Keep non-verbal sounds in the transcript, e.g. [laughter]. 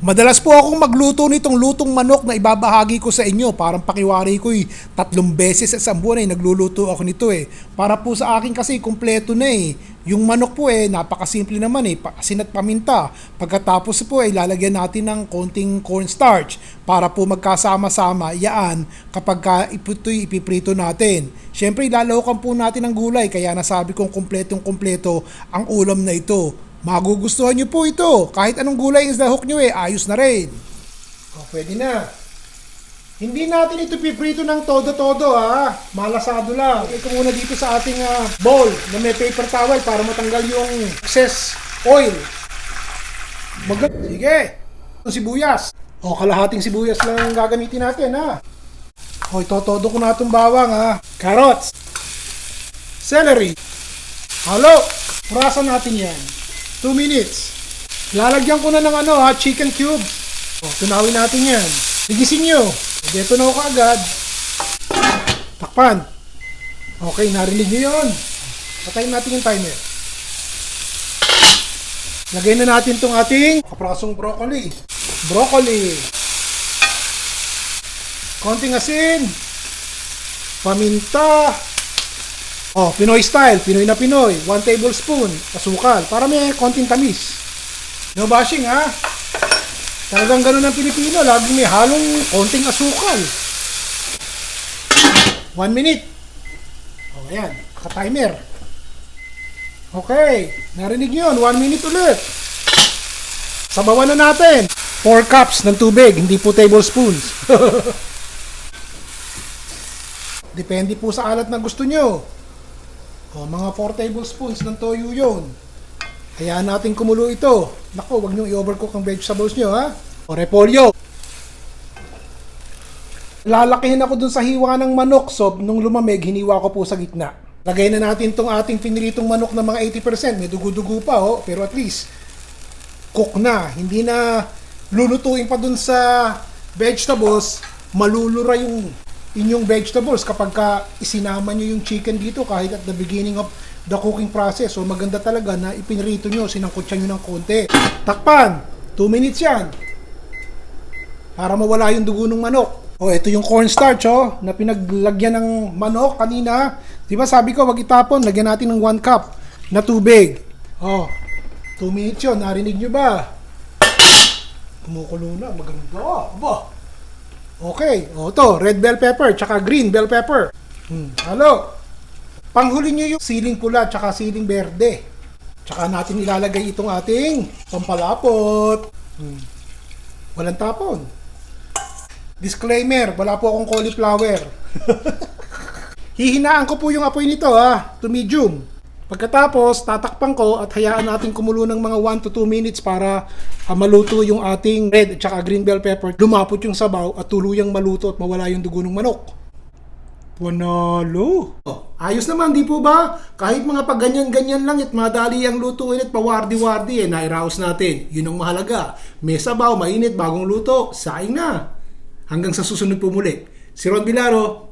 Madalas po akong magluto nitong lutong manok na ibabahagi ko sa inyo. Parang pakiwari ko'y tatlong beses sa isang buwan ay nagluluto ako nito eh. Para po sa akin kasi kumpleto na eh. Yung manok po eh, napakasimple naman eh. Asin at paminta. Pagkatapos po ay lalagyan natin ng konting cornstarch para po magkasama-sama yaan kapag ka ito'y ipiprito natin. Siyempre ilalawakan po natin ng gulay kaya nasabi kong kumpletong kumpleto ang ulam na ito. Magugustuhan nyo po ito. Kahit anong gulay ang hook nyo eh, ayos na rin. O, pwede na. Hindi natin ito piprito ng todo-todo ha. Malasado lang. Ito muna dito sa ating ah, bowl na may paper towel para matanggal yung excess oil. Mag Sige. Ito sibuyas. O, kalahating sibuyas lang ang gagamitin natin ha. O, itotodo ko na itong bawang ha. Carrots. Celery. Halo. Purasan natin yan. 2 minutes. Lalagyan ko na ng ano ha, chicken cube. O, tunawin natin yan. Ligisin nyo. Dito na ako agad. Takpan. Okay, narinig nyo yun. Patayin natin yung timer. Lagay na natin tong ating kaprasong broccoli. Broccoli. Konting asin. Paminta. Oh, Pinoy style, Pinoy na Pinoy. 1 tablespoon asukal para may konting tamis. No bashing ha. Talagang ganun ang Pilipino, laging may halong konting asukal. 1 minute. Oh, ayan, ka-timer. Okay, narinig nyo yun, 1 minute ulit. Sabawan na natin. 4 cups ng tubig, hindi po tablespoons. [laughs] Depende po sa alat na gusto nyo. O, mga 4 tablespoons ng toyo yun. Hayaan natin kumulo ito. Nako, wag niyong i-overcook ang vegetables niyo, ha? O, repolyo. Lalakihin ako dun sa hiwa ng manok. So, nung lumamig, hiniwa ko po sa gitna. Lagay na natin tong ating piniritong manok na mga 80%. May dugo-dugo pa, oh. Pero at least, cook na. Hindi na lulutuin pa dun sa vegetables. Malulura yung inyong vegetables kapag ka isinama nyo yung chicken dito kahit at the beginning of the cooking process. So maganda talaga na ipinrito nyo, sinangkutsan nyo ng konti. Takpan! 2 minutes yan. Para mawala yung dugo ng manok. Oh, ito yung cornstarch oh, na pinaglagyan ng manok kanina. 'Di ba sabi ko wag itapon, lagyan natin ng 1 cup na tubig. Oh. 2 minutes yun, narinig nyo ba? Kumukulo na, maganda. Aba. Okay, o to, red bell pepper, tsaka green bell pepper. Hmm. Halo. Panghuli nyo yung siling pula, tsaka siling berde. Tsaka natin ilalagay itong ating pampalapot. Hmm. Walang tapon. Disclaimer, wala po akong cauliflower. [laughs] Hihinaan ko po yung apoy nito ha, to medium. Pagkatapos, tatakpan ko at hayaan natin kumulo ng mga 1 to 2 minutes para ah, maluto yung ating red at saka green bell pepper. Lumapot yung sabaw at tuluyang maluto at mawala yung dugo ng manok. Panalo! Oh, ayos naman, di po ba? Kahit mga pag ganyan-ganyan lang at madali ang lutuin at pawardi-wardi, eh, nairaos natin. Yun ang mahalaga. May sabaw, mainit, bagong luto, saing na. Hanggang sa susunod po muli. Si Ron Bilaro,